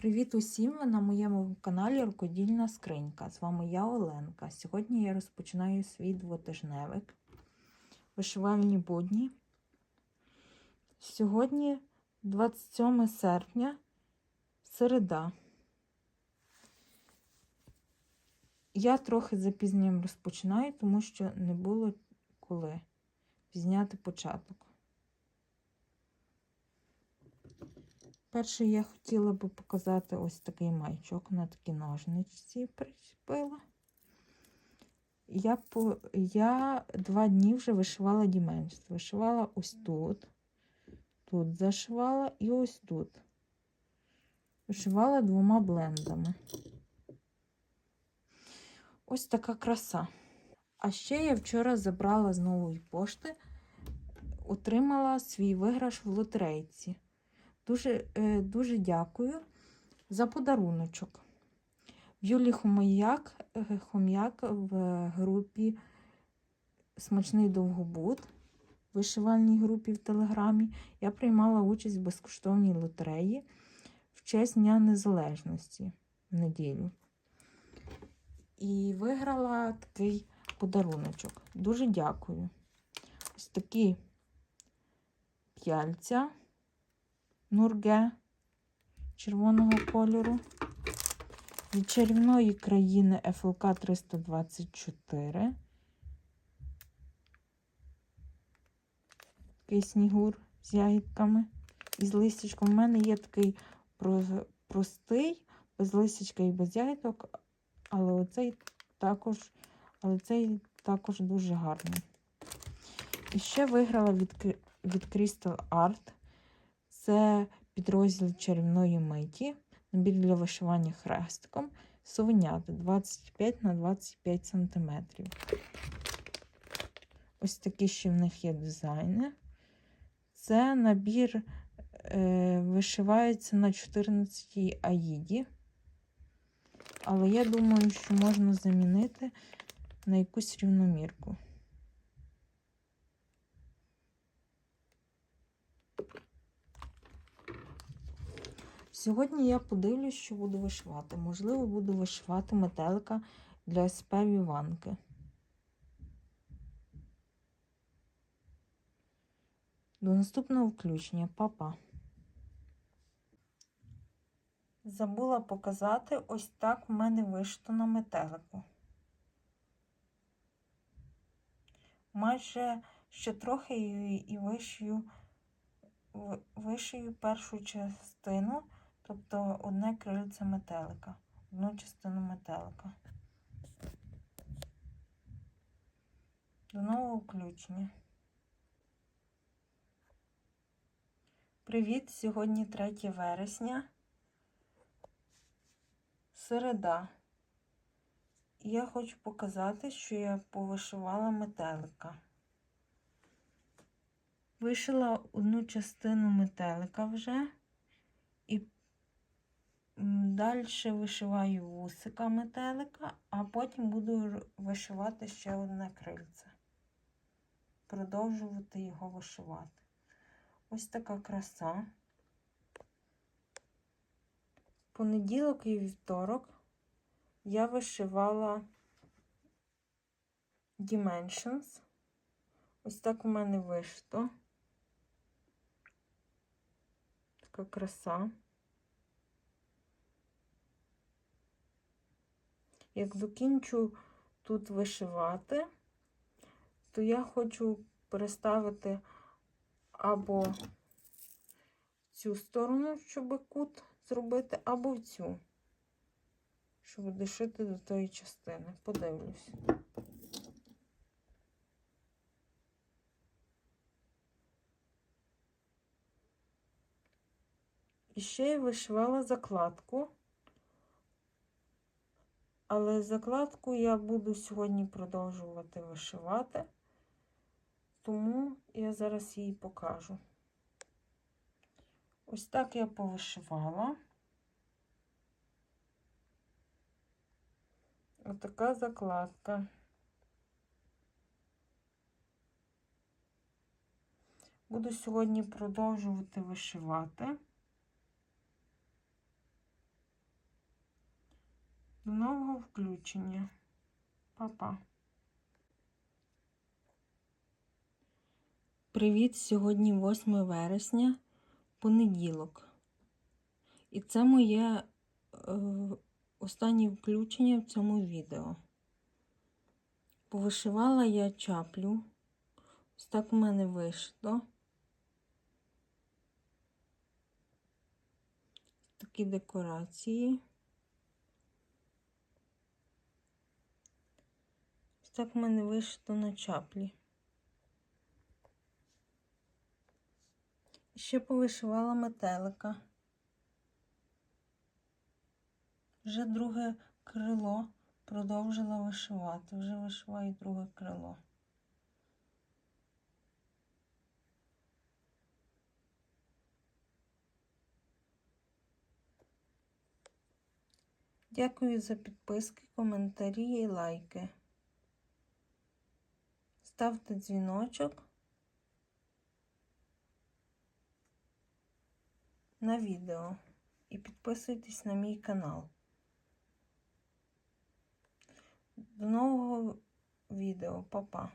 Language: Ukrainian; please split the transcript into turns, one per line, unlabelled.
Привіт усім! Ви на моєму каналі Рукодільна Скринька. З вами я Оленка. Сьогодні я розпочинаю свій двотижневик. Вишивальні будні. Сьогодні 27 серпня, середа. Я трохи запізненням розпочинаю, тому що не було коли пізняти початок. Перше я хотіла би показати ось такий майчок на такі ножниці причепила. Я по, я два дні вже вишивала діменшс. Вишивала ось тут, тут зашивала і ось тут. Вишивала двома блендами. Ось така краса. А ще я вчора забрала з нової пошти, отримала свій виграш в лотерейці. Дуже е, дуже дякую за подаруночок. В Юлі Хомяк, е, Хом'як в групі Смачний Довгобуд, вишивальній групі в Телеграмі, я приймала участь в безкоштовній лотереї в честь Дня Незалежності в неділю. І виграла такий подаруночок. Дуже дякую. Ось такі п'яльця. Нурге червоного кольору. Від чарівної країни ФЛК 324. Такий снігур з ягідками і з листячком. У мене є такий простий, без листячка і без ягідок, але оцей також, але цей також дуже гарний. І ще виграла від, від Crystal Art. Це підрозділ чарівної миті, набір для вишивання хрестиком, совенята 25 на 25 см. Ось такі ще в них є дизайни. Це набір е, вишивається на 14 аїді. Але я думаю, що можна замінити на якусь рівномірку. Сьогодні я подивлюсь, що буду вишивати. Можливо, буду вишивати метелика для СП Віванки. До наступного включення, Па-па. Забула показати, ось так в мене вишито на метелику. Майже ще трохи і вишию, вишию першу частину. Тобто одне крильце метелика, одну частину метелика. До нового включення. Привіт! Сьогодні 3 вересня. Середа. І я хочу показати, що я повишивала метелика. Вишила одну частину метелика вже. Далі вишиваю вусика метелика, а потім буду вишивати ще одне крильце. Продовжувати його вишивати. Ось така краса. Понеділок і вівторок я вишивала Dimensions. Ось так у мене вишито. Така краса. Як закінчу тут вишивати, то я хочу переставити або в цю сторону, щоб кут зробити, або в цю, щоб дошити до тої частини. Подивлюсь. І ще я вишивала закладку. Але закладку я буду сьогодні продовжувати вишивати, тому я зараз її покажу. Ось так я повишивала. Отака закладка. Буду сьогодні продовжувати вишивати. Нового включення. Па-па. Привіт! Сьогодні 8 вересня, понеділок. І це моє е, останнє включення в цьому відео. Повишивала я чаплю. Ось так в мене вийшло. Такі декорації. Так в мене вийшло на чаплі. Ще повишивала метелика. Вже друге крило продовжила вишивати. Вже вишиваю друге крило. Дякую за підписки, коментарі і лайки. Ставте дзвіночок на відео і підписуйтесь на мій канал. До нового відео, Па-па!